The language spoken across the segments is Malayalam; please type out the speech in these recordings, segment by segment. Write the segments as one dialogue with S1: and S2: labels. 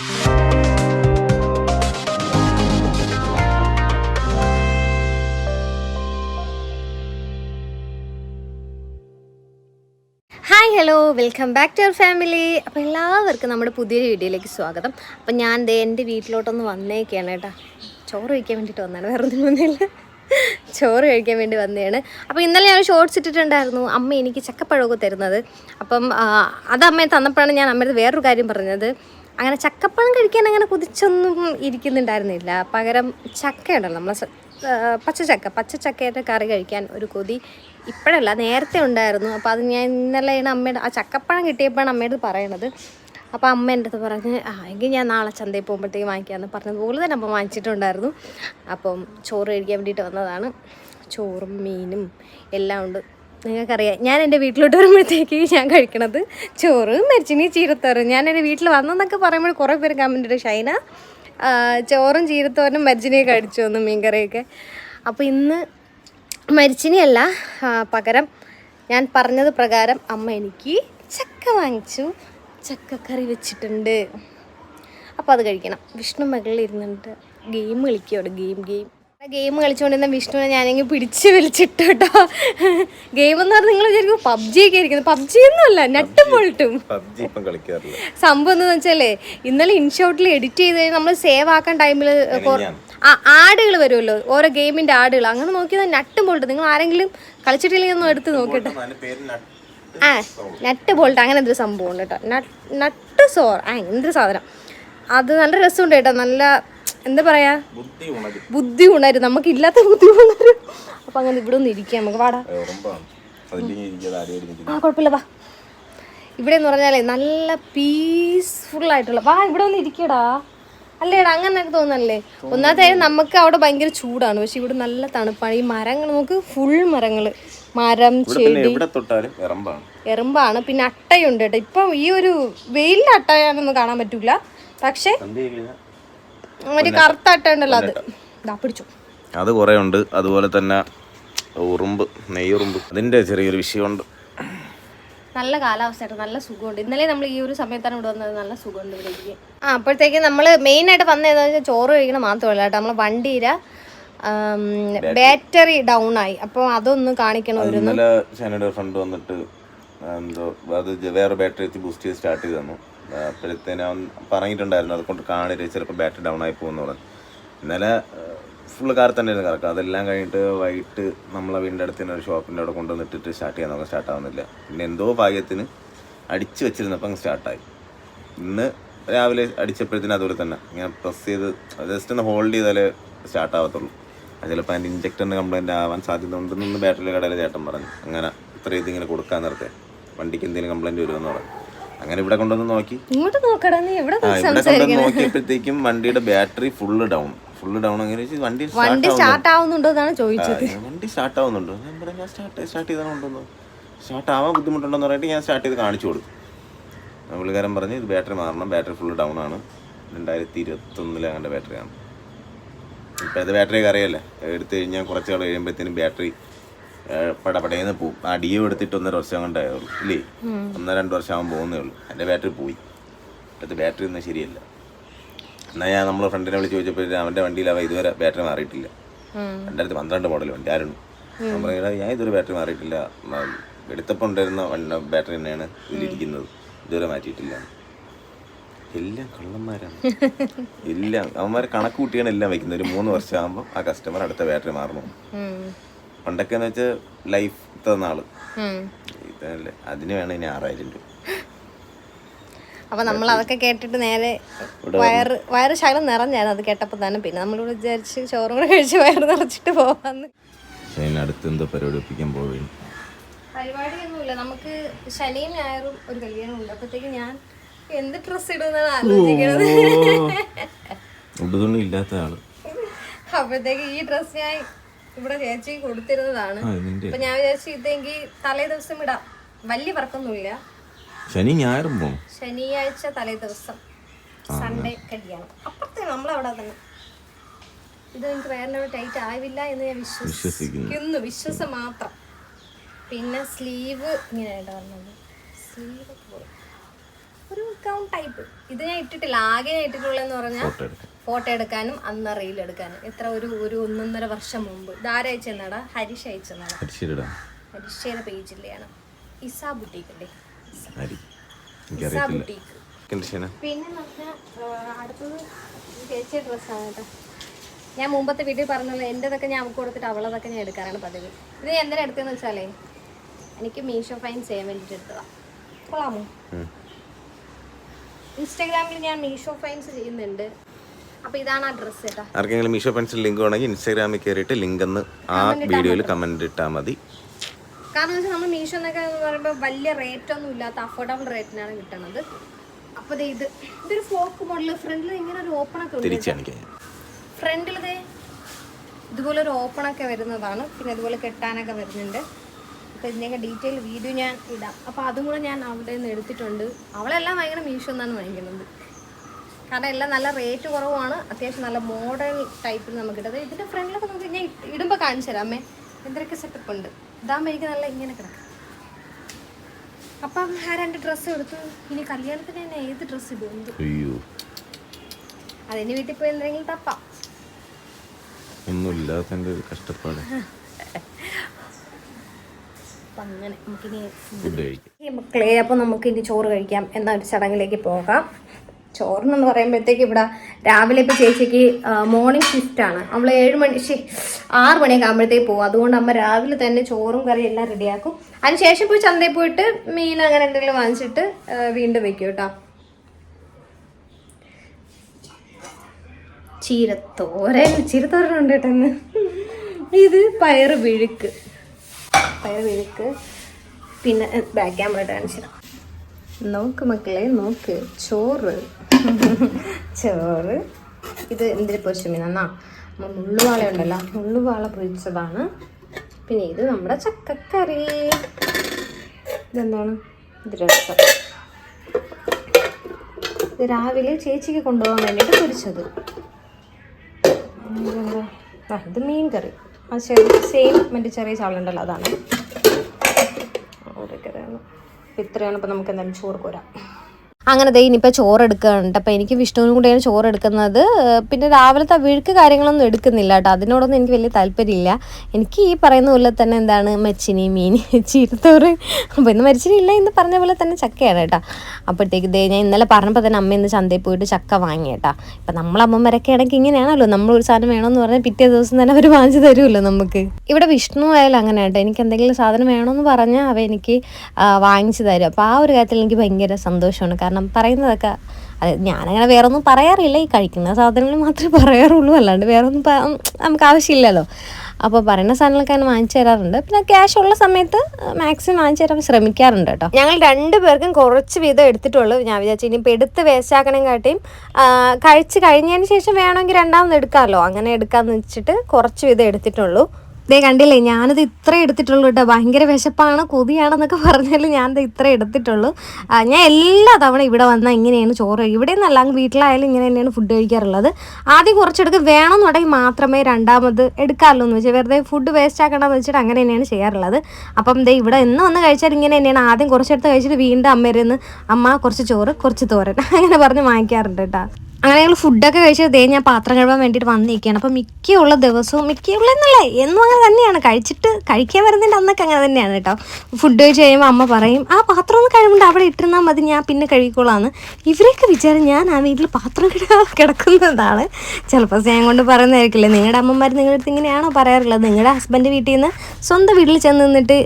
S1: Hi hello welcome back to our family അപ്പോൾ എല്ലാവർക്കും നമ്മുടെ പുതിയൊരു വീഡിയോയിലേക്ക് സ്വാഗതം. അപ്പം ഞാൻ ദേ എന്റെ വീട്ടിലോട്ടൊന്ന് വന്നേക്കാണ് കേട്ടോ. ചോറ് കഴിക്കാൻ വേണ്ടിയിട്ട് വന്നാണ്. വേറെ ഒന്നും വന്നില്ല. ചോറ് കഴിക്കാൻ വേണ്ടി വന്നതാണ് അപ്പോൾ ഇന്നലെ ഞാൻ ഷോർട്സ് ഇട്ടിട്ടുണ്ടായിരുന്നു. അമ്മ എനിക്ക് ചക്കപ്പഴമൊക്കെ തരുന്നത്. അപ്പം അത് അമ്മയെ തന്നപ്പോഴാണ് ഞാൻ അമ്മയുടെ വേറൊരു കാര്യം പറഞ്ഞത്. അങ്ങനെ ചക്കപ്പഴം കഴിക്കാൻ അങ്ങനെ കുതിച്ചൊന്നും ഇരിക്കുന്നുണ്ടായിരുന്നില്ല. പകരം ചക്കയുണ്ടല്ലോ നമ്മളെ പച്ച ചക്ക പച്ചച്ചക്ക. പച്ചച്ചക്കയുടെ കറി കഴിക്കാൻ ഒരു കൊതി ഇപ്പോഴല്ല നേരത്തെ ഉണ്ടായിരുന്നു. അപ്പോൾ അത് ഞാൻ ഇന്നലെയാണ് അമ്മയുടെ ആ ചക്കപ്പഴം കിട്ടിയപ്പോഴാണ് അമ്മയുടെ പറയണത്. അപ്പോൾ അമ്മ എന്റെ അടുത്ത് പറഞ്ഞ് ആ എങ്കിൽ ഞാൻ നാളെ ചന്തയിൽ പോകുമ്പോഴത്തേക്ക് വാങ്ങിക്കാമെന്ന് പറഞ്ഞതുപോലെ തന്നെ അമ്മ വാങ്ങിച്ചിട്ടുണ്ടായിരുന്നു. അപ്പം ചോറ് കഴിക്കാൻ വേണ്ടിയിട്ട് വന്നതാണ്. ചോറും മീനും എല്ലാം ഉണ്ട്. നിങ്ങൾക്കറിയാം ഞാൻ എന്റെ വീട്ടിലോട്ട് വരുമ്പോഴത്തേക്ക് ഞാൻ കഴിക്കണത് ചോറ് മരിച്ചിനി ചീരത്തോറും ഞാൻ എന്റെ വീട്ടിൽ വന്നെന്നൊക്കെ പറയുമ്പോൾ കുറേ പേര് കമന്റ് ഇടും ഷൈന ചോറും ചീരത്തോരനും മരിച്ചിനിയെ കഴിച്ചു വന്നു മീൻകറിയൊക്കെ. അപ്പോൾ ഇന്ന് മരിച്ചിനിയല്ല പകരം ഞാൻ പറഞ്ഞത് പ്രകാരം അമ്മ എനിക്ക് ചക്ക വാങ്ങിച്ചു ചക്കക്കറി വെച്ചിട്ടുണ്ട്. അപ്പോൾ അത് കഴിക്കണം. വിഷ്ണു മകളിൽ ഇരുന്നിട്ട് ഗെയിം കളിക്കുകയാണ് ഗെയിം ഗെയിം. ഗെയിം കളിച്ചുകൊണ്ടിരുന്ന വിഷ്ണുവിനെ ഞാനെങ്കിൽ പിടിച്ച് വലിച്ചിട്ട് കേട്ടോ. ഗെയിം എന്ന് പറഞ്ഞാൽ നിങ്ങൾ വിചാരിക്കും പബ്ജി ഒക്കെ ഇരിക്കുന്നത് പബ്ജി ഒന്നുമല്ല നട്ടും പൊളിട്ടും സംഭവം എന്താണെന്ന് വെച്ചാലേ ഇന്നലെ ഇൻഷോട്ടിൽ എഡിറ്റ് ചെയ്ത് കഴിഞ്ഞാൽ നമ്മൾ സേവ് ആക്കാൻ ടൈമിൽ. ആ ആടുകൾ വരുമല്ലോ ഓരോ ഗെയിമിന്റെ ആടുകൾ അങ്ങനെ നോക്കിയാൽ നട്ടും പൊളിട്ടും നിങ്ങൾ ആരെങ്കിലും കളിച്ചിട്ടില്ലെങ്കിൽ ഒന്ന് എടുത്ത് നോക്കട്ടെ. ആ നട്ട് ബോൾട്ട് അങ്ങനെ എന്തൊരു സംഭവം ഉണ്ട് കേട്ടോ. നട്ട് സോർ ആ എന്തൊരു സാധനം. അത് നല്ല രസമുണ്ട് കേട്ടോ. നല്ല എന്താ പറയാ?
S2: ബുദ്ധി ഉണരും.
S1: നമുക്ക് ഇല്ലാത്ത ബുദ്ധി ഉണരും. അപ്പൊ അങ്ങനെ ഇവിടെ ഒന്ന് ഇരിക്കാം. നമുക്ക് വാടാ. ആ കുഴപ്പമില്ല വാ. ഇവിടെ എന്ന് പറഞ്ഞാലേ നല്ല പീസ്ഫുൾ ആയിട്ടുള്ള വാ ഇവിടെ ഒന്ന് ഇരിക്കടാ. അല്ലേടാ അങ്ങനെ തോന്നല്ലേ ഒന്നാമത്തെ നമുക്ക് അവിടെ ഭയങ്കര ചൂടാണ്. പക്ഷെ ഇവിടെ നല്ല തണുപ്പാണ്. ഈ മരങ്ങൾ നമുക്ക് ഫുൾ മരങ്ങൾ. മരം ചെടി. എറുമ്പാണ്. പിന്നെ അട്ടയുണ്ട് കേട്ടോ. ഇപ്പം ഈ ഒരു വെയിലിന്റെ അട്ടയാണെന്ന് കാണാൻ പറ്റൂല. പക്ഷെ ഒരു കറുത്ത അട്ട അത്. ഇതാ പിടിച്ചു.
S2: അത് കുറേ ഉണ്ട് അതുപോലെ തന്നെ ഉറുമ്പ് നെയ്യുറുമ്പ്. അതിന്റെ ചെറിയൊരു വിഷയമുണ്ട്.
S1: നല്ല കാലാവസ്ഥയായിട്ട് നല്ല സുഖമുണ്ട്. ഇന്നലെ നമ്മൾ ഈ ഒരു സമയത്താണ് ഇവിടെ വന്നത്. നല്ല സുഖമുണ്ട് ഇവിടെ ആ അപ്പോഴത്തേക്ക് നമ്മൾ മെയിനായിട്ട് വന്നതെന്ന് വെച്ചാൽ ചോറ് കഴിക്കണം മാത്രമല്ല കേട്ടോ. നമ്മൾ വണ്ടിയില ബാറ്ററി ഡൗൺ ആയി അപ്പോൾ അതൊന്ന് കാണിക്കണം
S2: ഇന്നലെ ഫ്രണ്ട് വന്നിട്ട് എന്തോ അത് വേറെ ബാറ്ററി ബൂസ്റ്റ് ചെയ്ത് സ്റ്റാർട്ട് ചെയ്തു തന്നു. അപ്പോഴത്തേനും അവൻ പറഞ്ഞിട്ടുണ്ടായിരുന്നു അതുകൊണ്ട് കാണില്ല ചിലപ്പോൾ ബാറ്ററി ഡൗൺ ആയി പോകുമെന്ന് പറഞ്ഞു. ഇന്നലെ ഫുള്ള് കാർ തന്നെയായിരുന്നു കറക്കം. അതെല്ലാം കഴിഞ്ഞിട്ട് വൈകിട്ട് നമ്മളെ വീടിന്റെ അടുത്ത് തന്നെ ഒരു ഷോപ്പിന്റെ അവിടെ കൊണ്ടുവന്നിട്ടിട്ട് സ്റ്റാർട്ട് ചെയ്യാൻ നോക്കാം സ്റ്റാർട്ട് ആവുന്നില്ല. പിന്നെ എന്തോ ഭാഗ്യത്തിന് അടിച്ച് വെച്ചിരുന്നപ്പോൾ അങ്ങ് സ്റ്റാർട്ടായി ഇന്ന് രാവിലെ അടിച്ചപ്പോഴത്തേനും അതുപോലെ തന്നെ. ഇങ്ങനെ പ്രസ് ചെയ്ത് ജസ്റ്റ് ഒന്ന് ഹോൾഡ് ചെയ്താലേ സ്റ്റാർട്ട് ആവത്തുള്ളൂ. ചിലപ്പോൾ അതിന്റെ ഇഞ്ചക്ടറിന് കംപ്ലൈന്റ് ആവാൻ സാധ്യത ഉണ്ടെന്ന് ബാറ്ററി കടയിലെ ചേട്ടൻ പറഞ്ഞു. അങ്ങനെ ഇത്ര ഇതിങ്ങനെ കൊടുക്കാൻ നിർത്തേ വണ്ടിക്ക് എന്തെങ്കിലും കംപ്ലൈന്റ് വരുമെന്ന് പറഞ്ഞു. അങ്ങനെ ഇവിടെ കൊണ്ടുവന്ന് നോക്കി.
S1: ഇങ്ങോട്ട് നോക്കടാ നീ
S2: ആ ഇവിടെ കൊണ്ടുവന്ന് നോക്കിയപ്പോഴത്തേക്കും വണ്ടിയുടെ battery full down. Full down അങ്ങനെ വെച്ച് വണ്ടി
S1: വണ്ടി സ്റ്റാർട്ട് ആവുന്നുണ്ടോ എന്നാണ് ചോദിച്ചത്.
S2: ആ, വണ്ടി സ്റ്റാർട്ട് ആവുന്നുണ്ടോ. ഞാൻ പറഞ്ഞു ഞാൻ സ്റ്റാർട്ട് സ്റ്റാർട്ട് ചെയ്താണ് കൊണ്ടുവന്നു സ്റ്റാർട്ട് ആവാൻ ബുദ്ധിമുട്ടുണ്ടെന്ന് പറഞ്ഞിട്ട് ഞാൻ സ്റ്റാർട്ട് ചെയ്ത് കാണിച്ചു കൊടുക്കും ആ പുള്ളിക്കാരൻ പറഞ്ഞ് ഇത് ബാറ്ററി മാറണം ബാറ്ററി ഫുള്ള് ഡൗൺ ആണ്. രണ്ടായിരത്തി ഇരുപത്തൊന്നിലെ അങ്ങനെ ബാറ്ററിയാണ് ഇപ്പോഴത്തെ ബാറ്ററി അറിയാല്ലേ എടുത്തു കഴിഞ്ഞാൽ കുറച്ച് നാൾ കഴിയുമ്പോഴത്തേനും ബാറ്ററി പടപടേന്ന് പോവും ആ ഡിയോ എടുത്തിട്ട് ഒന്നര വർഷം കൊണ്ടായുള്ളൂ ഇല്ലേ? ഒന്നര രണ്ട് വർഷം ആകുമ്പോൾ പോകുന്നേ ഉള്ളൂ. എന്റെ ബാറ്ററി പോയി. അടുത്ത് ബാറ്ററി ഒന്നും ശരിയല്ല. എന്നാൽ ഞാൻ നമ്മൾ ഫ്രണ്ടിനെ വിളിച്ച് ചോദിച്ചപ്പോൾ അവന്റെ വണ്ടിയിൽ അവ ഇതുവരെ ബാറ്ററി മാറിയിട്ടില്ല. രണ്ടായിരത്തി പന്ത്രണ്ട് മോഡൽ വണ്ടി ആരുണ്ട്? ഞാൻ പറയുന്നത് ഞാൻ ഇതുവരെ ബാറ്ററി മാറിയിട്ടില്ല. എടുത്തപ്പോൾ ഉണ്ടായിരുന്ന ബാറ്ററി തന്നെയാണ് ഇതിലിരിക്കുന്നത് ഇതുവരെ മാറ്റിയിട്ടില്ല. എല്ലാം കള്ളന്മാരാണ്. എല്ലാം അവന്മാരെ കണക്ക് കൂട്ടിയാണ് എല്ലാം വയ്ക്കുന്നത് ഒരു മൂന്ന് വർഷം ആകുമ്പോൾ ആ കസ്റ്റമർ അടുത്ത ബാറ്ററി മാറണം. പണ്ടൊക്കെ എന്ന് വെച്ചാൽ ലൈഫ് തന്ന ആൾ ഇതല്ലേ. അതിന് വേണം ഇനി ആറായിരം രൂപ.
S1: അപ്പൊ നമ്മൾ അതൊക്കെ കേട്ടിട്ട് നേരെ വയറ് വയറ് ശകലം നിറഞ്ഞായിരുന്നു. അത് കേട്ടപ്പോൾ തന്നെ. പിന്നെ നമ്മൾ വിചാരിച്ച് ചോറും കൂടെ കഴിച്ച് വയറ് നിറച്ചിട്ട് പോവാന്ന്.
S2: അടുത്ത് എന്തോ പരിപാടിപ്പിക്കാൻ പോവുകയും
S1: പരിപാടിയൊന്നുമില്ല. നമുക്ക് ശനിയും ഞായറും ഒരു കല്യാണം ഉണ്ട് അപ്പോഴത്തേക്ക് ഞാൻ എന്ത് ഡ്രസ് ഇടുന്നതാണ്
S2: ആലോചിക്കുന്നത്. ഇല്ലാത്ത ആൾ.
S1: അപ്പോഴത്തേക്ക് ഈ ഡ്രസ് ഞാൻ ഇവിടെ ചേച്ചി കൊടുത്തിരുന്നതാണ്. അപ്പൊ ഞാൻ വിചാരിച്ചു ഇതെങ്കിൽ തലേ ദിവസം ഇടാം. വലിയ വർക്കൊന്നുമില്ല.
S2: ശനി ഞായറും പോകും
S1: ശനിയാഴ്ച തലേ ദിവസം സൺഡേ കല്യാണം അപ്പുറത്തെ നമ്മളവിടെ തന്നെ. ഇത് എനിക്ക് വേറെ ടൈറ്റ് ആവില്ല എന്ന് ഞാൻ
S2: വിശ്വസിക്കുന്നു.
S1: വിശ്വസം വിശ്വാസം മാത്രം. പിന്നെ സ്ലീവ് ഇങ്ങനെയായിട്ട് പറഞ്ഞത് സ്ലീവ് ഒരു ഗൗൺ ടൈപ്പ് ഇത് ഞാൻ ഇട്ടിട്ടില്ല. ആകെ ഞാൻ ഇട്ടിട്ടുള്ളതെന്ന് പറഞ്ഞാൽ
S2: ഫോട്ടോ
S1: എടുക്കാനും അന്ന് റീൽ എടുക്കാനും. എത്ര ഒരു ഒരു ഒന്നൊന്നര വർഷം മുമ്പ്. ഇതാര അയച്ചെന്നാടാ? ഹരിഷ് അയച്ചെന്നാടാ? ഹരിഷയുടെ. പേജിലെയാണ് ഇസ ബുട്ടീക്ക് അല്ലേ
S2: അരി
S1: ഇസ
S2: എനിക്കറിയത്തില്ല
S1: ബുട്ടീക്ക് പിന്നെ പറഞ്ഞാൽ അടുത്തത് ചേച്ചിയുടെ ഡ്രസ്സാണ് കേട്ടോ. ഞാൻ മുമ്പത്തെ വീട്ടിൽ പറഞ്ഞല്ലോ എന്റെതൊക്കെ ഞാൻ അവൾക്ക് കൊടുത്തിട്ട് അവളതൊക്കെ ഞാൻ എടുക്കാറാണ് പതിവ്. ഇത് ഞാൻ എന്തിനാ എടുത്തതെന്ന് വെച്ചാലേ എനിക്ക് മീഷോ ഫൈൻ ചെയ്യാൻ വേണ്ടിയിട്ട് എടുത്തതാണ് കൊള്ളാമോ? ഇൻസ്റ്റാഗ്രാമിൽ ഞാൻ മീഷോ ഫൈൻസ് ചെയ്യുന്നുണ്ട്.
S2: ആർക്കെങ്കിലും മീഷോ പെൻസിൽ ലിങ്ക് വേണമെങ്കിൽ ഇൻസ്റ്റാഗ്രാമിൽ കയറിയിട്ട് ലിങ്ക് എന്ന് ആ വീഡിയോയിൽ കമന്റ് ഇട്ടാൽ മതി.
S1: കാരണം വെച്ചാൽ നമ്മൾ മീഷോ എന്നൊക്കെ എന്ന് പറയുമ്പോൾ വലിയ റേറ്റ് ഒന്നും ഇല്ലാത്ത അഫോർഡബിൾ റേറ്റിനാണ് കിട്ടുന്നത് അപ്പോൾ ഇത്. ഇതൊരു ഫോക്ക് മോഡൽ ഫ്രണ്ടിൽ ഇങ്ങനെ ഒരു ഓപ്പൺ ഒക്കെ
S2: തിരിച്ചു
S1: ഫ്രണ്ടിൽ ഇതുപോലെ ഒരു ഓപ്പൺ ഒക്കെ വരുന്നതാണ്. പിന്നെ ഇതുപോലെ കെട്ടാനൊക്കെ വരുന്നുണ്ട്. അപ്പോൾ ഇതിന്റെയൊക്കെ ഡീറ്റെയിൽ വീഡിയോ ഞാൻ ഇടാം. അപ്പോൾ അതും കൂടെ ഞാൻ അവിടെ നിന്ന് എടുത്തിട്ടുണ്ട്. അവളെല്ലാം ഭയങ്കര മീഷോ എന്നാണ് വാങ്ങിക്കുന്നത്. കാരണം എല്ലാം നല്ല റേറ്റ് കുറവാണ് അത്യാവശ്യം നല്ല മോഡേൺ ടൈപ്പിൽ നമുക്ക് ഇട്ടത് ഇതിന്റെ ഫ്രണ്ടിലൊക്കെ നമുക്ക് ഞാൻ ഇടുമ്പോൾ കാണിച്ചു തരാം. അമ്മേ എന്തൊക്കെ സെറ്റപ്പ് ഉണ്ട്? ഇതാകുമ്പോൾ എനിക്ക് നല്ല ഇങ്ങനെ കിടക്കാം. അപ്പം ആ രണ്ട് ഡ്രസ്സ് എടുത്തു ഇനി കല്യാണത്തിന് തന്നെ ഏത് ഡ്രസ്സ് ഇടും?
S2: അയ്യോ.
S1: അതിന് വീട്ടിൽ പോയി എന്തെങ്കിലും തപ്പാം.
S2: ഒന്നുമില്ലാത്തതിന്റെ കഷ്ടപ്പാട്.
S1: അങ്ങനെ നമുക്കിനി മക്കളെ അപ്പോൾ നമുക്ക് ഇനി ചോറ് കഴിക്കാം. എന്ന ഒരു ചടങ്ങിലേക്ക് പോകാം. ചോറിനെന്ന് പറയുമ്പോഴത്തേക്ക് ഇവിടെ രാവിലെ ഇപ്പോൾ ചേച്ചിക്ക് മോർണിംഗ് ഷിഫ്റ്റ് ആണ്. നമ്മൾ ഏഴ് മണി ശരി ആറ് മണിയൊക്കെ ആകുമ്പോഴത്തേക്ക് പോകും അതുകൊണ്ട് അമ്മ രാവിലെ തന്നെ ചോറും കറിയും എല്ലാം റെഡിയാക്കും. അതിനുശേഷം പോയി ചന്തയിൽ പോയിട്ട് മീൻ അങ്ങനെ എന്തെങ്കിലും വാങ്ങിച്ചിട്ട് വീണ്ടും വെക്കും കേട്ടോ. ചീരത്തോരൻ ചീരത്തോരൻ ഉണ്ട് കേട്ടോ ഇത് പയറ് വിഴുക്ക്. പയറ് വിഴുക്ക്. പിന്നെ ബാക്ക് ക്യാമറ കാണിച്ചു നോക്ക് മക്കളെ നോക്ക്. ചോറ്. ചോറ്. ഇത് എന്തിന് പൊരിച്ച മീനാ നമ്മൾ മുള്ളുവാള ഉണ്ടല്ലോ മുള്ളുവാള പൊരിച്ചതാണ്. പിന്നെ ഇത് നമ്മുടെ ചക്കക്കറി. ഇതെന്താണ്? ഇത് രസം. ഇത് രാവിലെ ചേച്ചിക്ക് കൊണ്ടുപോകാൻ വേണ്ടിയിട്ട് പൊരിച്ചത്. ഇത് മീൻ കറി. ആ ചെറിയ സെയിം മറ്റേ ചെറിയ ചാളുണ്ടല്ലോ അതാണ്. ഇത്രയാണ് ഇപ്പം നമുക്ക് എന്തായാലും ചോറ് കോരാം അങ്ങനെ ദേ ഇനിയിപ്പോൾ ചോറ് എടുക്കുകയാണ് അപ്പോൾ എനിക്ക് വിഷ്ണുവിനും കൂടെയാണ് ചോറ് എടുക്കുന്നത് പിന്നെ രാവിലത്തെ വിഴുക്ക് കാര്യങ്ങളൊന്നും എടുക്കുന്നില്ല കേട്ടോ. അതിനോടൊന്നും എനിക്ക് വലിയ താല്പര്യമില്ല. എനിക്ക് ഈ പറയുന്ന പോലെ തന്നെ എന്താണ് മച്ചിനി മീനി ചീരത്തോറ് അപ്പോൾ ഇന്ന് മരിച്ചിനി ഇല്ല എന്ന് പറഞ്ഞ പോലെ തന്നെ ചക്കയാണ് കേട്ടോ. അപ്പോഴത്തേക്ക് ദൈ ഞാൻ ഇന്നലെ പറഞ്ഞപ്പോൾ തന്നെ അമ്മ ഇന്ന് ചന്തയിൽ പോയിട്ട് ചക്ക വാങ്ങി കേട്ടോ. ഇപ്പം നമ്മളമ്മമാരൊക്കെ ആണെങ്കിൽ ഇങ്ങനെയാണല്ലോ. നമ്മൾ ഒരു സാധനം വേണമെന്ന് പറഞ്ഞാൽ പിറ്റേ ദിവസം തന്നെ അവർ വാങ്ങിച്ചു തരുമല്ലോ നമുക്ക്. ഇവിടെ വിഷ്ണു ആയാലും അങ്ങനെ കേട്ടോ. എനിക്ക് എന്തെങ്കിലും സാധനം വേണമെന്ന് പറഞ്ഞാൽ അവ എനിക്ക് വാങ്ങിച്ചു തരും. അപ്പോൾ ആ ഒരു കാര്യത്തിൽ എനിക്ക് ഭയങ്കര സന്തോഷമാണ്. കാരണം പറയുന്നതൊക്കെ. അത് ഞാനങ്ങനെ വേറെ ഒന്നും പറയാറില്ല. ഈ കഴിക്കുന്ന സാധനങ്ങൾ മാത്രമേ പറയാറുള്ളൂ. അല്ലാണ്ട് വേറെ ഒന്നും നമുക്ക് ആവശ്യമില്ലല്ലോ. അപ്പോൾ പറയുന്ന സാധനങ്ങളൊക്കെ ഞാൻ വാങ്ങിച്ചു തരാറുണ്ട്. പിന്നെ ക്യാഷ് ഉള്ള സമയത്ത് മാക്സിമം വാങ്ങിച്ചു തരാൻ ശ്രമിക്കാറുണ്ട് കേട്ടോ. ഞങ്ങൾ രണ്ട് പേർക്കും കുറച്ച് വീതം എടുത്തിട്ടുള്ളൂ. ഞാൻ വിചാരിച്ചു ഇനിയിപ്പോൾ എടുത്ത് വേസ്റ്റാക്കണേം കാട്ടിയും കഴിച്ച് കഴിഞ്ഞതിന് ശേഷം വേണമെങ്കിൽ രണ്ടാമത് എടുക്കാമല്ലോ. അങ്ങനെ എടുക്കാമെന്ന് വെച്ചിട്ട് കുറച്ച് വീതം എടുത്തിട്ടുള്ളൂ. ദേ കണ്ടില്ലേ ഞാനത് ഇത്ര എടുത്തിട്ടുള്ളൂ കേട്ടോ. ഭയങ്കര വിശപ്പാണ് കൊതിയാണെന്നൊക്കെ പറഞ്ഞാൽ ഞാനത് ഇത്ര എടുത്തിട്ടുള്ളൂ. ഞാൻ എല്ലാ തവണ ഇവിടെ വന്നാൽ ഇങ്ങനെയാണ് ചോറ് ഇവിടെ നിന്നല്ല അങ്ങ് വീട്ടിലായാലും ഇങ്ങനെ തന്നെയാണ് ഫുഡ് കഴിക്കാറുള്ളത്. ആദ്യം കുറച്ചെടുക്കുക വേണമെന്നുണ്ടെങ്കിൽ മാത്രമേ രണ്ടാമത് എടുക്കാമല്ലോ എന്ന് വെച്ചാൽ വെറുതെ ഫുഡ് വേസ്റ്റ് ആക്കണമെന്ന് വെച്ചിട്ട് അങ്ങനെ തന്നെയാണ് ചെയ്യാറുള്ളത്. അപ്പം ദേ ഇവിടെ എന്ന് വന്ന് കഴിച്ചാൽ ഇങ്ങനെ തന്നെയാണ്. ആദ്യം കുറച്ചെടുത്ത് കഴിച്ചിട്ട് വീണ്ടും അമ്മയിരുന്ന് അമ്മ കുറച്ച് ചോറ് കുറച്ച് തോരൻ. അങ്ങനെ പറഞ്ഞ് വാങ്ങിക്കാറുണ്ട് കേട്ടോ. അങ്ങനെ ഞങ്ങൾ ഫുഡൊക്കെ കഴിച്ചത് ദേ ഞാൻ പാത്രം കഴുകാൻ വേണ്ടിയിട്ട് വന്നിരിക്കുകയാണ്. അപ്പം മിക്കയുള്ള ദിവസവും മിക്കയുള്ള എന്നല്ല എന്നും അങ്ങനെ തന്നെയാണ്. കഴിച്ചിട്ട് കഴിക്കാൻ വരുന്നതിന്റെ അന്നൊക്കെ അങ്ങനെ തന്നെയാണ് കേട്ടോ. ഫുഡ് കഴിച്ച് കഴിയുമ്പോൾ അമ്മ പറയും ആ പാത്രം ഒന്ന് കഴുകുമ്പോൾ അവിടെ ഇട്ടിരുന്നാൽ മതി ഞാൻ പിന്നെ കഴുകിക്കോളാന്ന്. ഇവരെയൊക്കെ വിചാരം ഞാൻ ആ വീട്ടിൽ പാത്രം കിടക്കുന്നതാണ്. ചിലപ്പോൾ സ്നേഹം കൊണ്ട് പറയുന്നതായിരിക്കില്ലേ? നിങ്ങളുടെ അമ്മമാർ നിങ്ങളുടെ അടുത്ത് ഇങ്ങനെയാണോ പറയാറുള്ളത്? നിങ്ങളുടെ ഹസ്ബൻഡ് വീട്ടിൽ നിന്ന് സ്വന്തം വീട്ടിൽ ചെന്ന് നിന്നിട്ട്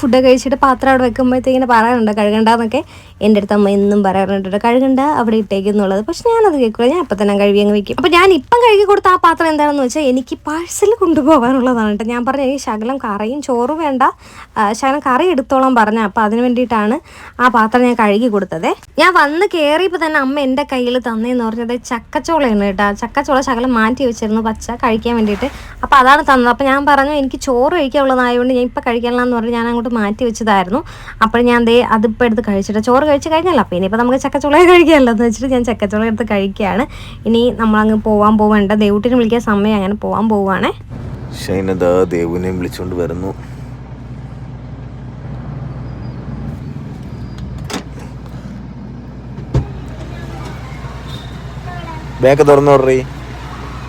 S1: ഫുഡ് കഴിച്ചിട്ട് പാത്രം അവിടെ വെക്കുമ്പോഴത്തേക്കിങ്ങനെ പറയാറുണ്ട് കഴുകണ്ടെന്നൊക്കെ? എന്റെ അടുത്ത് അമ്മ എന്നും പറയാറുണ്ട് കഴുകണ്ട അവിടെ ഇട്ടേക്കെന്നുള്ളത് പക്ഷെ ഞാനത് കേൾക്കില്ല ഞാൻ അപ്പം തന്നെ കഴുകി അങ്ങ് വെക്കും. അപ്പോൾ ഞാൻ ഇപ്പം കഴുകി കൊടുത്ത ആ പാത്രം എന്താണെന്ന് വെച്ചാൽ എനിക്ക് പാഴ്സൽ കൊണ്ടുപോകാനുള്ളതാണ് കേട്ടോ. ഞാൻ പറഞ്ഞു ഈ ശകലം കറിയും ചോറ് വേണ്ട. ശകലം കറി എടുത്തോളം പറഞ്ഞ. അപ്പം അതിന് വേണ്ടിയിട്ടാണ് ആ പാത്രം ഞാൻ കഴുകി കൊടുത്തത്. ഞാൻ വന്ന് കയറിയപ്പോൾ തന്നെ അമ്മ എന്റെ കയ്യിൽ തന്നേന്ന് പറഞ്ഞത് ചക്കച്ചോളയാണ് കേട്ടോ. ചക്കച്ചോള ശകലം മാറ്റി വെച്ചിരുന്നു പച്ച കഴിക്കാൻ വേണ്ടിയിട്ട്. അപ്പോൾ അതാണ് തന്നത്. അപ്പോൾ ഞാൻ പറഞ്ഞു എനിക്ക് ചോറ് കഴിക്കാനുള്ളതായതുകൊണ്ട് ഞാൻ ഇപ്പോൾ കഴിക്കാനില്ലെന്ന് പറഞ്ഞ് ഞാൻ അങ്ങോട്ട് മാറ്റി വെച്ചതായിരുന്നു. അപ്പോൾ ഞാൻ ദേ അതിപ്പോൾ എടുത്ത് കഴിച്ചിട്ട് ചോറ് കഴിച്ച് കഴിഞ്ഞല്ലോ. അപ്പോൾ ഇനിയിപ്പോൾ നമുക്ക് ചക്കച്ചുള കഴിക്കാമല്ലോ എന്ന് വെച്ചിട്ട് ഞാൻ ചക്കച്ചുള എടുത്ത് കഴിക്കുകയാണ്. ഇനി നമ്മൾ അങ്ങ് പോകാൻ പോവേണ്ട. ദേവൂട്ടിനെ വിളിക്കാൻ സമയം അങ്ങനെ പോകാൻ പോവുകയാണ്
S2: ഷൈനദാ വിളിച്ചുകൊണ്ട് വരുന്നു. ബാഗ് തുറന്നു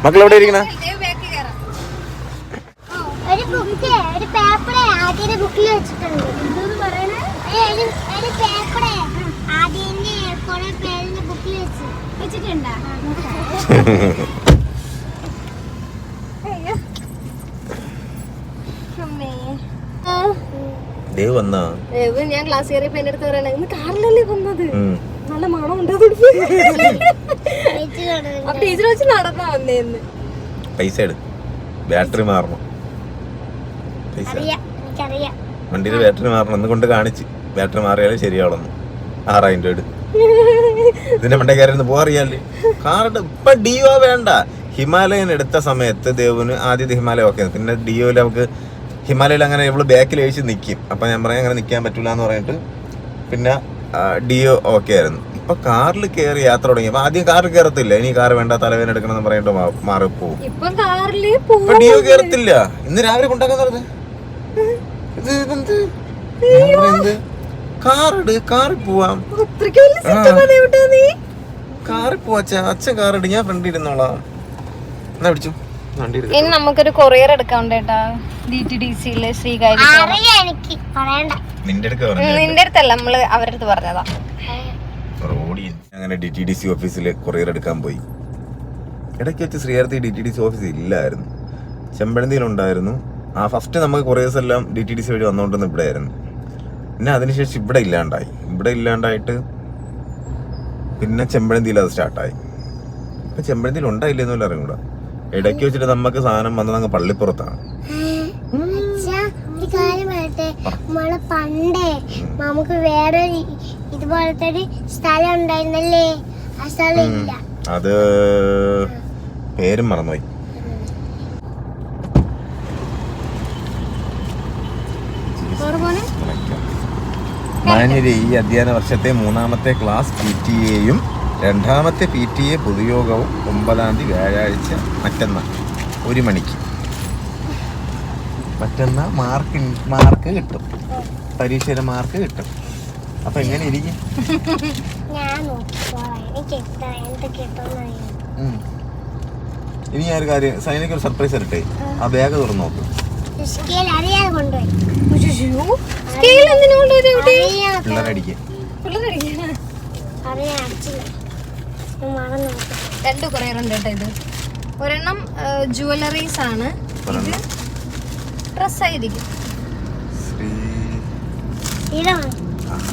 S2: മക്കൾ എവിടെ ഇരിക്കണേ? ദേവ് വന്നാ?
S1: ദേവ് ഞാൻ ക്ലാസ് കയറിയപ്പോ എന്റെ അടുത്ത് പറയണേ ഇന്ന് കാറിലല്ലേ വന്നത്. നല്ല മണമുണ്ട് അപ്പൊ ടീച്ചർ വെച്ച് നടന്നാ വന്നേന്ന്
S2: പൈസ എടു. ബാറ്ററി മാറണം. പൈസ.
S3: അറിയാം
S2: വണ്ടിയിൽ ബാറ്ററി മാറണം. എന്ന് കൊണ്ട് കാണിച്ച്. ബാറ്ററി മാറിയാലേ ശരിയാവണം ആറായിരം രൂപ എടു. ഇതിന്റെ മണ്ടക്കാരെന്ന് പോറിയാൽ കാറിട്ട് ഇപ്പൊ ഡിയോ വേണ്ട. ഹിമാലയൻ എടുത്ത സമയത്ത് ദേവുന് ആദ്യത്തെ ഹിമാലയ ഓക്കെ. പിന്നെ ഡിയോയിൽ നമുക്ക് ഹിമാലയയിൽ അങ്ങനെ ഇവൾ ബാക്കിൽ അഴിച്ച് നിൽക്കും അപ്പൊ ഞാൻ പറയാം അങ്ങനെ നിൽക്കാൻ പറ്റൂല എന്ന് പറഞ്ഞിട്ട് പിന്നെ ഡിയോ ഓക്കെ ആയിരുന്നു. ഇപ്പൊ കാറിൽ കയറി യാത്ര തുടങ്ങി. അപ്പൊ ആദ്യം കാറിൽ കയറത്തില്ല. ഇനി കാർ വേണ്ട തലവേദന എടുക്കണം എന്ന് പറഞ്ഞിട്ട് മാറിപ്പോവും.
S1: ഇപ്പൊ
S2: ഡിയോ കയറത്തില്ല. ഇന്ന് രാവിലെ കൊണ്ടാക്കാൻ പറഞ്ഞത് ഇത് ഇതെന്ത്? കാറിട് കാറിൽ പോവാം. കാറിൽ പോവാ അച്ഛൻ കാറിട് ഞാൻ ഫ്രണ്ട് ഇരുന്നോളാം. എന്നാ പിടിച്ചു? വണ്ടി എടുക്ക
S1: ഇനി നമുക്കൊരു കൊറിയർ എടുക്കാണ്ട് കേട്ടാ. ഡി ടി ഡി സിയിൽ ശ്രീകാര്യ
S3: എനിക്ക്. പറയണ്ട.
S2: നിന്റെ അടുക്ക പറഞ്ഞു
S1: നിന്റെ അടുത്തല്ല നമ്മൾ അവരുടെ അടുത്ത് പറഞ്ഞതാ.
S2: റോഡി. അങ്ങനെ ഡി ടി ഡി സി ഓഫീസിൽ കൊറിയർ എടുക്കാൻ പോയി. ഇടയ്ക്ക് വെച്ച് ശ്രീകാരത്തി D T D C office ഇല്ലായിരുന്നു. ചെമ്പഴന്തിയിലുണ്ടായിരുന്നു. ആ ഫസ്റ്റ് നമുക്ക് കൊറിയേഴ്സ് എല്ലാം ഡി ടി ഡി സി വഴി വന്നുകൊണ്ടിരുന്ന ഇവിടെ ആയിരുന്നു പിന്നെ അതിനുശേഷം ഇവിടെ ഇല്ലാണ്ടായി. ഇവിടെ ഇല്ലാണ്ടായിട്ട് പിന്നെ ചെമ്പഴന്തിയിൽ അത് സ്റ്റാർട്ടായി. ഇപ്പൊ ചെമ്പഴന്തിയിൽ ഉണ്ടായില്ലെന്നല്ല അറിയൂടാ ഇടയ്ക്ക് വെച്ചിട്ട് നമുക്ക് സാധനം വന്നത് അങ്ങ് പള്ളിപ്പുറത്താണ്.
S3: നമ്മളെ പണ്ടേ നമുക്ക് വേറെ ഇതുപോലത്തെ ഒരു സ്ഥലം ഉണ്ടായിരുന്നല്ലേ? ആ സ്ഥലം ഇല്ല.
S2: അത് പേരും മറന്നുപോയി. മാന്യരെ ഈ അധ്യയന വർഷത്തെ മൂന്നാമത്തെ ക്ലാസ് പി ടി എയും രണ്ടാമത്തെ പി ടി എ പൊതുയോഗവും ഒമ്പതാം തീയതി വ്യാഴാഴ്ച മറ്റന്നാൾ ഒരു മണിക്ക്. മറ്റന്നാൾ മാർക്ക് മാർക്ക് കിട്ടും. പരീക്ഷയിലെ മാർക്ക് കിട്ടും. അപ്പൊ എങ്ങനെ ഇരിക്കും. ഇനി ഞാൻ ഒരു കാര്യം സൈനിക്ക് ഒരു സർപ്രൈസ് തരട്ടെ ആ ബാഗ് തുറന്നു നോക്ക്.
S3: സ്കെയിൽ അറിയാതെ കൊണ്ടുപോയി.
S1: സ്കെയിൽ എന്തിനാ കൊണ്ടുപോയി ദേവിട്ടി?
S3: അറിയാം
S2: പിള്ളേരടിക്ക്
S1: പിള്ളേരടിക്കാനാ?
S3: അറിയാം അച്ഛന് ഞാൻ മറന്നു
S1: രണ്ട് കൊറിയർ ഉണ്ട് കേട്ടോ ഇത്. ഒരെണ്ണം ജുവലറീസ് ആണ്.
S2: ഇത്
S1: ഡ്രസ് ആയിരിക്കും.
S2: ശ്രീ
S3: ഇതാണ്.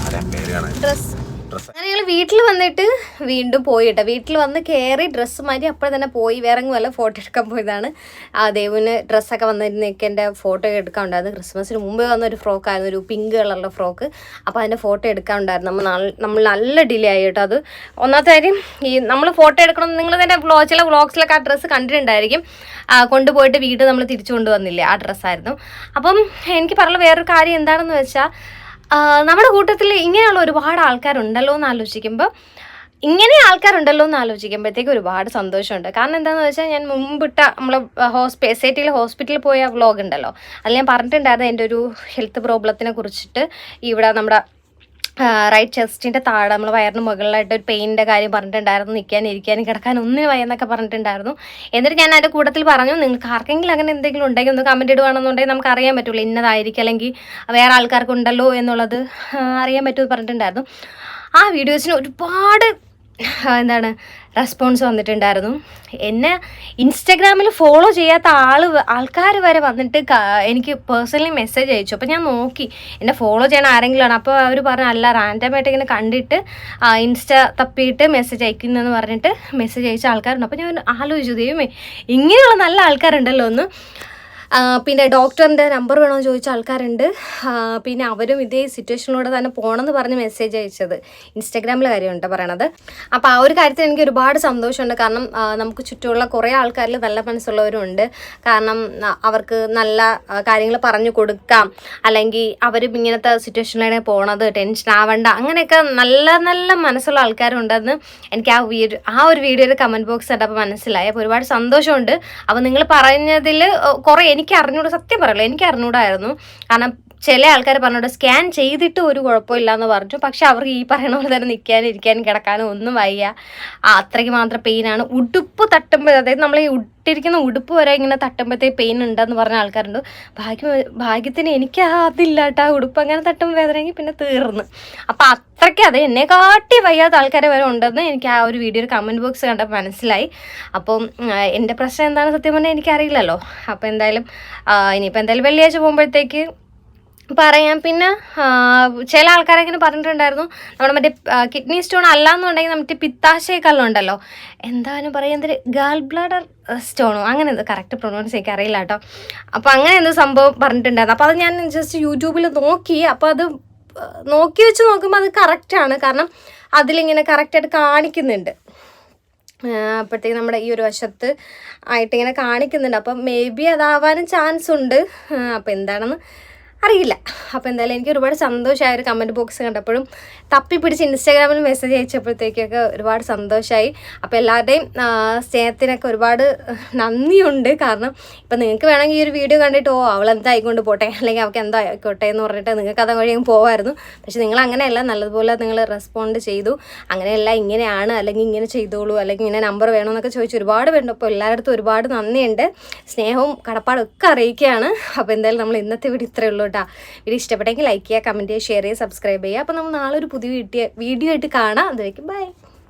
S2: ആരാ പേര് കാണാൻ?
S1: ഡ്രസ്
S2: ഡ്രസ്
S1: അങ്ങനെ ഞങ്ങൾ വീട്ടിൽ വന്നിട്ട് വീണ്ടും പോയി കേട്ടോ വീട്ടിൽ വന്ന് കയറി ഡ്രസ്സ് മാറ്റി അപ്പോൾ തന്നെ പോയി. വേറെ വല്ല ഫോട്ടോ എടുക്കാൻ പോയതാണ്. ആ ദേവിന് ഡ്രസ്സൊക്കെ വന്നിരുന്നേക്ക് എന്റെ ഫോട്ടോ എടുക്കാൻ ഉണ്ടായിരുന്നു. ക്രിസ്മസിന് മുമ്പേ വന്ന ഒരു ഫ്രോക്ക് ആയിരുന്നു ഒരു പിങ്ക് കളറുള്ള ഫ്രോക്ക് അപ്പോൾ അതിന്റെ ഫോട്ടോ എടുക്കാൻ ഉണ്ടായിരുന്നു. നമ്മൾ നമ്മൾ നല്ല ഡിലേ ആയി കേട്ടോ അത്. ഒന്നാമത്തെ കാര്യം ഈ നമ്മൾ ഫോട്ടോ എടുക്കണം നിങ്ങൾ തന്നെ ചില വ്ളോഗ്സിലൊക്കെ ആ ഡ്രസ്സ് കണ്ടിട്ടുണ്ടായിരിക്കും. കൊണ്ടുപോയിട്ട് വീട് നമ്മൾ തിരിച്ചു കൊണ്ടുവന്നില്ലേ ആ ഡ്രസ്സായിരുന്നു അപ്പം എനിക്ക് പറഞ്ഞ വേറൊരു കാര്യം എന്താണെന്ന് വെച്ചാൽ നമ്മുടെ കൂട്ടത്തിൽ ഇങ്ങനെയുള്ള ഒരുപാട് ആൾക്കാരുണ്ടല്ലോ എന്ന് ആലോചിക്കുമ്പോൾ ഇങ്ങനെ ആൾക്കാരുണ്ടല്ലോ എന്ന് ആലോചിക്കുമ്പോഴത്തേക്ക് ഒരുപാട് സന്തോഷമുണ്ട്. കാരണം എന്താണെന്ന് വെച്ചാൽ ഞാൻ മുമ്പിട്ട നമ്മൾ ഹോസ്പി എസ് ഐ ടിയിൽ ഹോസ്പിറ്റലിൽ പോയ വ്ളോഗ് ഉണ്ടല്ലോ. അതിൽ ഞാൻ പറഞ്ഞിട്ടുണ്ടായിരുന്നു എന്റെ ഒരു ഹെൽത്ത് പ്രോബ്ലത്തിനെ കുറിച്ചിട്ട്. ഇവിടെ നമ്മുടെ റൈറ്റ് ചെസ്റ്റിന്റെ താഴെ നമ്മൾ വയറിന് മുകളിലായിട്ട് ഒരു പെയിന്റെ കാര്യം പറഞ്ഞിട്ടുണ്ടായിരുന്നു. നിൽക്കാനും ഇരിക്കാനും കിടക്കാനും ഒന്നിനും വയ്യെന്നൊക്കെ പറഞ്ഞിട്ടുണ്ടായിരുന്നു. എന്നിട്ട് ഞാൻ അതിന്റെ കൂട്ടത്തിൽ പറഞ്ഞു നിങ്ങൾക്ക് ആർക്കെങ്കിലും അങ്ങനെ എന്തെങ്കിലും ഉണ്ടെങ്കിൽ ഒന്ന് കമന്റ് ഇടുകയാണെന്നുണ്ടെങ്കിൽ നമുക്ക് അറിയാൻ പറ്റുള്ളൂ. ഇന്നതായിരിക്കും അല്ലെങ്കിൽ വേറെ ആൾക്കാർക്ക് ഉണ്ടല്ലോ എന്നുള്ളത് അറിയാൻ പറ്റുമെന്ന് പറഞ്ഞിട്ടുണ്ടായിരുന്നു. ആ വീഡിയോസിന് ഒരുപാട് എന്താണ് റെസ്പോൺസ് വന്നിട്ടുണ്ടായിരുന്നു. എന്നെ ഇൻസ്റ്റഗ്രാമിൽ ഫോളോ ചെയ്യാത്ത ആൾ ആൾക്കാർ വരെ വന്നിട്ട് എനിക്ക് പേഴ്സണലി മെസ്സേജ് അയച്ചു. അപ്പോൾ ഞാൻ നോക്കി എന്നെ ഫോളോ ചെയ്യണ ആരെങ്കിലും ആണ് അപ്പോൾ അവർ പറഞ്ഞു അല്ല റാൻഡമായിട്ട് ഇങ്ങനെ കണ്ടിട്ട് ഇൻസ്റ്റ തപ്പിയിട്ട് മെസ്സേജ് അയക്കുന്നതെന്ന് പറഞ്ഞിട്ട് മെസ്സേജ് അയച്ച ആൾക്കാരുണ്ട്. അപ്പോൾ ഞാൻ ആലോചിച്ചു ദൈവമേ ഇങ്ങനെയുള്ള നല്ല ആൾക്കാരുണ്ടല്ലോ ഒന്ന്. പിന്നെ ഡോക്ടറിന്റെ നമ്പർ വേണമെന്ന് ചോദിച്ച ആൾക്കാരുണ്ട്. പിന്നെ അവരും ഇതേ സിറ്റുവേഷനിലൂടെ തന്നെ പോകണമെന്ന് പറഞ്ഞ് മെസ്സേജ് അയച്ചത്. ഇൻസ്റ്റാഗ്രാമിലെ കാര്യമുണ്ട് പറയണത്. അപ്പോൾ ആ ഒരു കാര്യത്തിൽ എനിക്ക് ഒരുപാട് സന്തോഷമുണ്ട്. കാരണം നമുക്ക് ചുറ്റുമുള്ള കുറേ ആൾക്കാരിൽ നല്ല മനസ്സുള്ളവരുണ്ട് കാരണം അവർക്ക് നല്ല കാര്യങ്ങൾ പറഞ്ഞു കൊടുക്കാം. അല്ലെങ്കിൽ അവരും ഇങ്ങനത്തെ സിറ്റുവേഷനിലാണ് പോണത്. ടെൻഷൻ ആവണ്ട. അങ്ങനെയൊക്കെ നല്ല നല്ല മനസ്സുള്ള ആൾക്കാരുണ്ടെന്ന് എനിക്ക് ആ വീഡിയോ ആ ഒരു വീഡിയോയുടെ കമന്റ് ബോക്സ് കണ്ടപ്പോൾ മനസ്സിലായി. അപ്പോൾ ഒരുപാട് സന്തോഷമുണ്ട്. അപ്പോൾ നിങ്ങൾ പറഞ്ഞതിൽ കുറേ എനിക്ക് അറിഞ്ഞൂടാ സത്യം പറയല്ലോ എനിക്ക് അറിഞ്ഞൂടായിരുന്നു കാരണം ചില ആൾക്കാർ പറഞ്ഞോട്ട് സ്കാൻ ചെയ്തിട്ട് ഒരു കുഴപ്പമില്ല എന്ന് പറഞ്ഞു. പക്ഷെ അവർക്ക് ഈ പറയുന്ന പോലെ തന്നെ നിൽക്കാനും ഇരിക്കാനും കിടക്കാനും ഒന്നും വയ്യ. അത്രയ്ക്ക് മാത്രം പെയിനാണ് ഉടുപ്പ് തട്ടുമ്പോൾ അതായത് നമ്മൾ ഈ ഇട്ടിരിക്കുന്ന ഉടുപ്പ് വരെ ഇങ്ങനെ തട്ടുമ്പോഴത്തേക്ക് പെയിൻ ഉണ്ടെന്ന് പറഞ്ഞ ആൾക്കാരുണ്ട്. ഭാഗ്യം ഭാഗ്യത്തിന് എനിക്ക് അതില്ല കേട്ടോ ഉടുപ്പ് അങ്ങനെ തട്ടുമ്പോൾ വേദനയെങ്കിൽ പിന്നെ തീർന്ന്. അപ്പം അത്രയ്ക്ക് അത് എന്നെ കാട്ടി വയ്യാത്ത ആൾക്കാരെ വരെ ഉണ്ടെന്ന് എനിക്ക് ആ ഒരു വീഡിയോ കമന്റ് ബോക്സ് കണ്ടപ്പോൾ മനസ്സിലായി. അപ്പം എന്റെ പ്രശ്നം എന്താണ് സത്യം പറഞ്ഞാൽ എനിക്കറിയില്ലല്ലോ. അപ്പോൾ എന്തായാലും ഇനിയിപ്പോൾ എന്തായാലും വെള്ളിയാഴ്ച പോകുമ്പോഴത്തേക്ക് പറയാം. പിന്നെ ചില ആൾക്കാരെ ഇങ്ങനെ പറഞ്ഞിട്ടുണ്ടായിരുന്നു നമ്മുടെ മറ്റേ കിഡ്നി സ്റ്റോൺ അല്ല എന്നുണ്ടെങ്കിൽ മറ്റേ പിത്താശയക്കല്ലുണ്ടല്ലോ എന്താണ് പറയുക എന്തൊരു ഗാൾ ബ്ലാഡർ സ്റ്റോണോ? അങ്ങനെ എന്തോ കറക്റ്റ് പ്രൊണൗൺസ് എനിക്ക് അറിയില്ല കേട്ടോ. അപ്പോൾ അങ്ങനെ എന്തോ സംഭവം പറഞ്ഞിട്ടുണ്ടായിരുന്നു. അപ്പോൾ അത് ഞാൻ ജസ്റ്റ് യൂട്യൂബിൽ നോക്കി അപ്പോൾ അത് നോക്കി വെച്ച് നോക്കുമ്പോൾ അത് കറക്റ്റാണ് കാരണം അതിലിങ്ങനെ കറക്റ്റായിട്ട് കാണിക്കുന്നുണ്ട്. അപ്പോഴത്തേക്ക് നമ്മുടെ ഈ ഒരു വശത്ത് ആയിട്ട് ഇങ്ങനെ കാണിക്കുന്നുണ്ട്. അപ്പം മേ ബി അതാവാനും ചാൻസ് ഉണ്ട്. അപ്പോൾ എന്താണെന്ന് അറിയില്ല. അപ്പോൾ എന്തായാലും എനിക്ക് ഒരുപാട് സന്തോഷമായ ഒരു കമന്റ് ബോക്സ് കണ്ടപ്പോഴും തപ്പി പിടിച്ച് ഇൻസ്റ്റാഗ്രാമിൽ മെസ്സേജ് അയച്ചപ്പോഴത്തേക്കൊക്കെ ഒരുപാട് സന്തോഷമായി അപ്പോൾ എല്ലാവരുടെയും സ്നേഹത്തിനൊക്കെ ഒരുപാട് നന്ദിയുണ്ട്. കാരണം ഇപ്പം നിങ്ങൾക്ക് വേണമെങ്കിൽ ഈ ഒരു വീഡിയോ കണ്ടിട്ട് ഓ അവൾ എന്തായിക്കൊണ്ട് പോട്ടെ? അല്ലെങ്കിൽ അവൾക്ക് എന്താ ആയിക്കോട്ടെ എന്ന് പറഞ്ഞിട്ട് നിങ്ങൾക്ക് അത് വഴി പോകാമായിരുന്നു പക്ഷെ നിങ്ങൾ അങ്ങനെയല്ല നല്ലതുപോലെ നിങ്ങൾ റെസ്പോണ്ട് ചെയ്തു. അങ്ങനെയല്ല ഇങ്ങനെയാണ് അല്ലെങ്കിൽ ഇങ്ങനെ ചെയ്തോളൂ അല്ലെങ്കിൽ ഇങ്ങനെ നമ്പർ വേണമെന്നൊക്കെ ചോദിച്ചു ഒരുപാട് പേരുണ്ട്. അപ്പോൾ എല്ലായിടത്തും ഒരുപാട് നന്ദിയുണ്ട്. സ്നേഹവും കടപ്പാടും ഒക്കെ അറിയിക്കുകയാണ്. അപ്പോൾ എന്തായാലും നമ്മൾ ഇന്നത്തെ വീട് ഇത്രയേ ഉള്ളൂ കേട്ടോ. വീഡിയോ ഇഷ്ടപ്പെട്ടെങ്കിൽ ലൈക്ക് ചെയ്യുക കമന്റ് ചെയ്യുക ഷെയർ ചെയ്യുക സബ്സ്ക്രൈബ് ചെയ്യുക. അപ്പോൾ നമ്മൾ നാളെ ഒരു പുതിയ വീഡിയോ വീഡിയോ ആയിട്ട് കാണാം. അതുവരേക്കും ബൈ